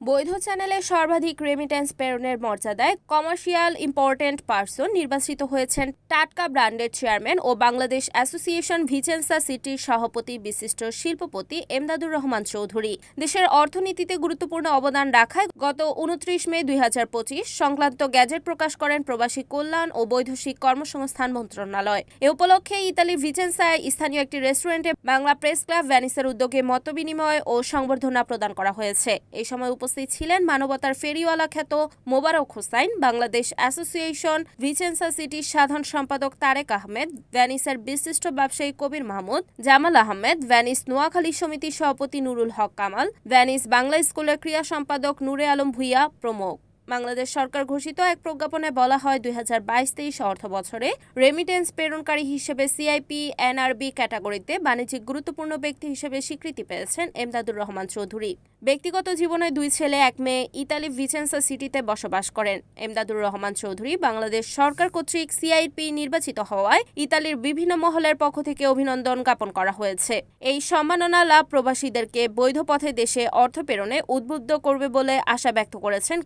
বৈধ চ্যানেলে সর্বাধিক রেমিটেন্স প্রেরণের মর্যাদায় কমার্শিয়াল ইম্পর্টেন্ট পার্সন নির্বাচিত হয়েছেন টাটকা ব্র্যান্ডের চেয়ারম্যান ও বাংলাদেশ অ্যাসোসিয়েশন ভিচেন্সা সিটির সভাপতি বিশিষ্ট শিল্পপতি এমদাদুর রহমান চৌধুরী। দেশের অর্থনীতিতে গুরুত্বপূর্ণ অবদান রাখায় গত উনত্রিশ মে দুই হাজার পঁচিশ সংক্রান্ত গ্যাজেট প্রকাশ করেন প্রবাসী কল্যাণ ও বৈধশিক কর্মসংস্থান মন্ত্রণালয়। এ উপলক্ষে ইতালি ভিচেন্সায় স্থানীয় একটি রেস্টুরেন্টে বাংলা প্রেস ক্লাব ভ্যানিসের উদ্যোগে মতবিনিময় ও সংবর্ধনা প্রদান করা হয়েছে। এই সময় উপস্থিত ছিলেন মানবতার ফেরিওয়ালা খ্যাত মোবারক হোসাইন, বাংলাদেশ অ্যাসোসিয়েশন, ভিচেন্সা সিটির সাধারণ সম্পাদক তারেক আহমেদ, ভ্যানিসের বিশিষ্ট ব্যবসায়ী কবির মাহমুদ, জামাল আহমেদ, ভ্যানিস নোয়াখালী সমিতির সভাপতি নুরুল হক কামাল, ভ্যানিস বাংলা স্কুলের ক্রিয়া সম্পাদক নূরে আলম ভুইয়া প্রমুখ। বাংলাদেশ সরকার ঘোষিত এক প্রজ্ঞাপনে বলা হয় দুই হাজার বাইশ তেইশ অর্থ বছরে রেমিটেন্স প্রেরণকারী হিসেবে সিআইপি এনআরবি ক্যাটাগরিতে বাণিজ্যিক গুরুত্বপূর্ণ ব্যক্তি হিসেবে স্বীকৃতি পেয়েছেন এমদাদুর রহমান চৌধুরী। ব্যক্তিগত জীবনে দুই ছেলে, এক মেয়ে ইতালি ভিচেন্সা সিটিতে বসবাস করেন। এমদাদুর রহমান চৌধুরী বাংলাদেশ সরকার কর্তৃক সিআইপি নির্বাচিত হওয়ায় ইতালির বিভিন্ন মহলের পক্ষ থেকে অভিনন্দন জ্ঞাপন করা হয়েছে। এই সম্মাননা লাভ প্রবাসীদেরকে বৈধ পথে দেশে অর্থ প্রেরণে উদ্বুদ্ধ করবে বলে আশা ব্যক্ত করেছেন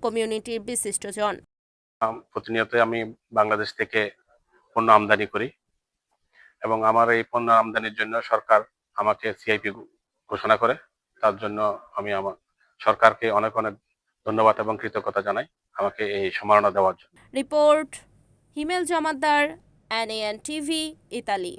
একটি বিশিষ্ট জন। প্রতিনিয়ত আমি বাংলাদেশ থেকে পণ্য আমদানি করি এবং আমার এই পণ্য আমদানির জন্য সরকার আমাকে সিআইপি ঘোষণা করে। তার জন্য আমি আমার সরকারকে অনেক অনেক ধন্যবাদ এবং কৃতজ্ঞতা জানাই আমাকে এই সম্মাননা দেওয়ার জন্য। Report Himel Jamaddar N A N TV Italy.